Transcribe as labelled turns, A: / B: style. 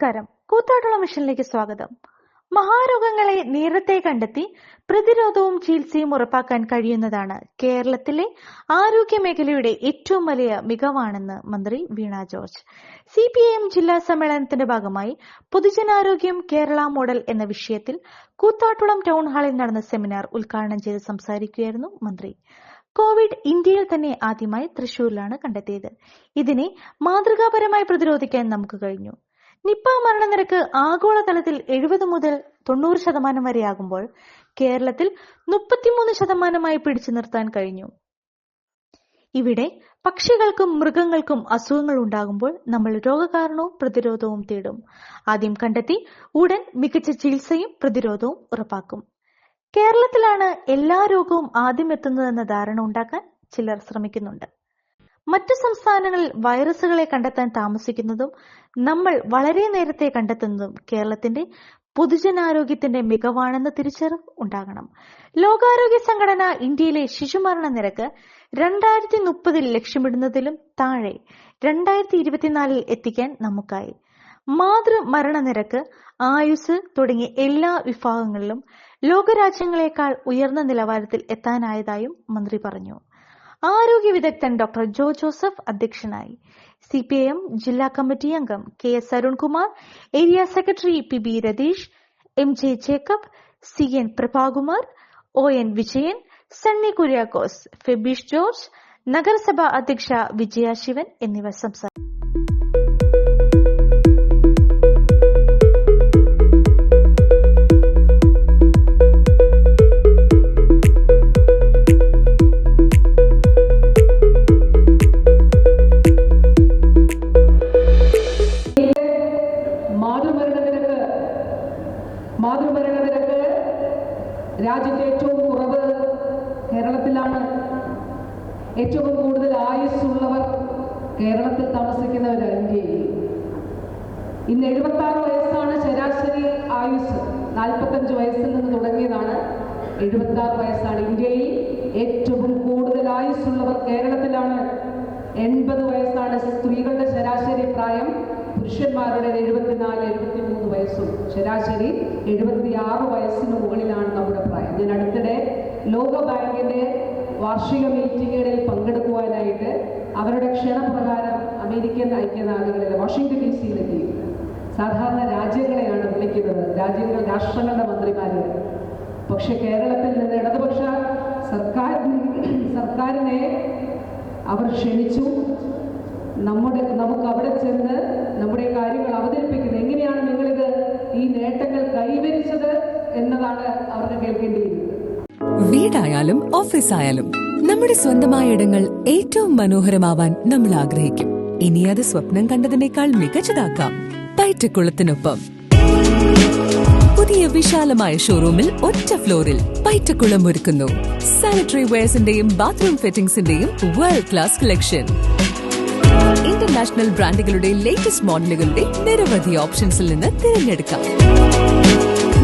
A: നമസ്കാരം. കൂത്താട്ടുള്ള മിഷനിലേക്ക് സ്വാഗതം. മഹാരോഗങ്ങളെ നേരത്തെ കണ്ടെത്തി പ്രതിരോധവും ചികിത്സയും ഉറപ്പാക്കാൻ കഴിയുന്നതാണ് കേരളത്തിലെ ആരോഗ്യ മേഖലയുടെ ഏറ്റവും വലിയ മികവാണെന്ന് മന്ത്രി Veena George. C P I M ജില്ലാ സമ്മേളനത്തിന്റെ ഭാഗമായി പൊതുജനാരോഗ്യം കേരള മോഡൽ എന്ന വിഷയത്തിൽ കൂത്താട്ടുളം ടൗൺ ഹാളിൽ നടന്ന സെമിനാർ ഉദ്ഘാടനം ചെയ്ത് സംസാരിക്കുകയായിരുന്നു മന്ത്രി. കോവിഡ് ഇന്ത്യയിൽ തന്നെ ആദ്യമായി തൃശൂരിലാണ് കണ്ടെത്തിയത്. ഇതിനെ മാതൃകാപരമായി പ്രതിരോധിക്കാൻ നമുക്ക് കഴിഞ്ഞു. നിപ്പ മരണനിരക്ക് ആഗോളതലത്തിൽ എഴുപത് മുതൽ തൊണ്ണൂറ് ശതമാനം വരെയാകുമ്പോൾ കേരളത്തിൽ മുപ്പത്തിമൂന്ന് ശതമാനമായി പിടിച്ചു നിർത്താൻ കഴിഞ്ഞു. ഇവിടെ പക്ഷികൾക്കും മൃഗങ്ങൾക്കും അസുഖങ്ങൾ ഉണ്ടാകുമ്പോൾ നമ്മൾ രോഗകാരണവും പ്രതിരോധവും തേടും. ആദ്യം കണ്ടെത്തി ഉടൻ മികച്ച ചികിത്സയും പ്രതിരോധവും ഉറപ്പാക്കും. കേരളത്തിലാണ് എല്ലാ രോഗവും ആദ്യം എത്തുന്നതെന്ന ധാരണ ഉണ്ടാക്കാൻ ചിലർ ശ്രമിക്കുന്നുണ്ട്. മറ്റു സംസ്ഥാനങ്ങളിൽ വൈറസുകളെ കണ്ടെത്താൻ താമസിക്കുന്നതും നമ്മൾ വളരെ നേരത്തെ കണ്ടെത്തുന്നതും കേരളത്തിന്റെ പൊതുജനാരോഗ്യത്തിന്റെ മികവാണെന്ന തിരിച്ചറിവ് ഉണ്ടാകണം. ലോകാരോഗ്യ സംഘടന ഇന്ത്യയിലെ ശിശുമരണ നിരക്ക് രണ്ടായിരത്തി മുപ്പതിൽ ലക്ഷ്യമിടുന്നതിലും താഴെ രണ്ടായിരത്തി ഇരുപത്തിനാലിൽ എത്തിക്കാൻ നമുക്കായി. മാതൃ മരണനിരക്ക് ആയുസ് തുടങ്ങിയ എല്ലാ വിഭാഗങ്ങളിലും ലോകരാജ്യങ്ങളെക്കാൾ ഉയർന്ന നിലവാരത്തിൽ എത്താനായതായും മന്ത്രി പറഞ്ഞു. ആരോഗ്യ വിദഗ്ധൻ ഡോക്ടർ ജോ ജോസഫ് അധ്യക്ഷനായി. സി പി ഐ എം ജില്ലാ കമ്മിറ്റി അംഗം K S Arunkumar area secretary P B Ratheesh M J Jacob C N Prabhakumar O N Vijayan Sunny Kuriakose Febeesh George നഗരസഭാ അധ്യക്ഷ വിജയ ശിവൻ എന്നിവർ സംസാരിച്ചു.
B: മാതൃമരണ നിരക്ക് രാജ്യത്തെ ഏറ്റവും കുറവ് കേരളത്തിലാണ്. ഏറ്റവും കൂടുതൽ ആയുസ്സുള്ളവർ കേരളത്തിൽ താമസിക്കുന്നവരാണ് ഇന്ത്യയിൽ. ഇന്ന് എഴുപത്തി ആറ് വയസ്സാണ് ശരാശരി ആയുസ് നാൽപ്പത്തഞ്ച് വയസ്സിൽ നിന്ന് തുടങ്ങിയതാണ് എഴുപത്തി ആറ് വയസ്സാണ് ഇന്ത്യയിൽ. ഏറ്റവും കൂടുതൽ ആയുസ്സുള്ളവർ കേരളത്തിലാണ്. എൺപത് വയസ്സാണ് സ്ത്രീകൾ. പുരുഷന്മാരുടെ എഴുപത്തിനാല് എഴുപത്തിമൂന്ന് വയസ്സും ശരാശരി എഴുപത്തിയാറ് വയസ്സിന് മുകളിലാണ് നമ്മുടെ പ്രായം. ഞാൻ അടുത്തിടെ ലോക ബാങ്കിന്റെ വാർഷിക മീറ്റിങ്ങുകളിൽ പങ്കെടുക്കുവാനായിട്ട് അവരുടെ ക്ഷണപ്രകാരം അമേരിക്കൻ ഐക്യനാടുകളിലെ വാഷിംഗ്ടൺ ഡി സിയിലെത്തി. സാധാരണ രാജ്യങ്ങളെയാണ് വിളിക്കുന്നത്. രാജ്യങ്ങൾ രാഷ്ട്രങ്ങളുടെ മന്ത്രിമാര്. പക്ഷെ കേരളത്തിൽ നിന്ന് ഇടതുപക്ഷ സർക്കാർ സർക്കാരിനെ അവർ ക്ഷണിച്ചു. നമ്മുടെ നമുക്ക് അവിടെ ചെന്ന് എന്നതാണ് അവർക്ക് കേൾക്കേണ്ടിയിരുന്നത്.
C: വീടായാലും ഓഫീസ് ആയാലും നമ്മുടെ സ്വന്തമായ ഇടങ്ങൾ ഏറ്റവും മനോഹരമാവാൻ നമ്മൾ ആഗ്രഹിക്കും. ഇനി അത് സ്വപ്നം കണ്ടതിനേക്കാൾ മികച്ചതാക്കാം. പൈറ്റക്കുളത്തിനൊപ്പം. പുതിയ വിശാലമായ ഷോറൂമിൽ ഒറ്റ ഫ്ലോറിൽ പൈറ്റക്കുളം ഒരുക്കുന്നു. സാനിറ്ററി വെയർസിന്റെയും ബാത്റൂം ഫിറ്റിംഗ്സിന്റെയും വേൾഡ് ക്ലാസ് കളക്ഷൻ ഇന്റർനാഷണൽ ബ്രാൻഡുകളുടെ ലേറ്റസ്റ്റ് മോഡലുകളുടെ നിരവധി ഓപ്ഷൻസിൽ നിന്ന് തിരഞ്ഞെടുക്കാം.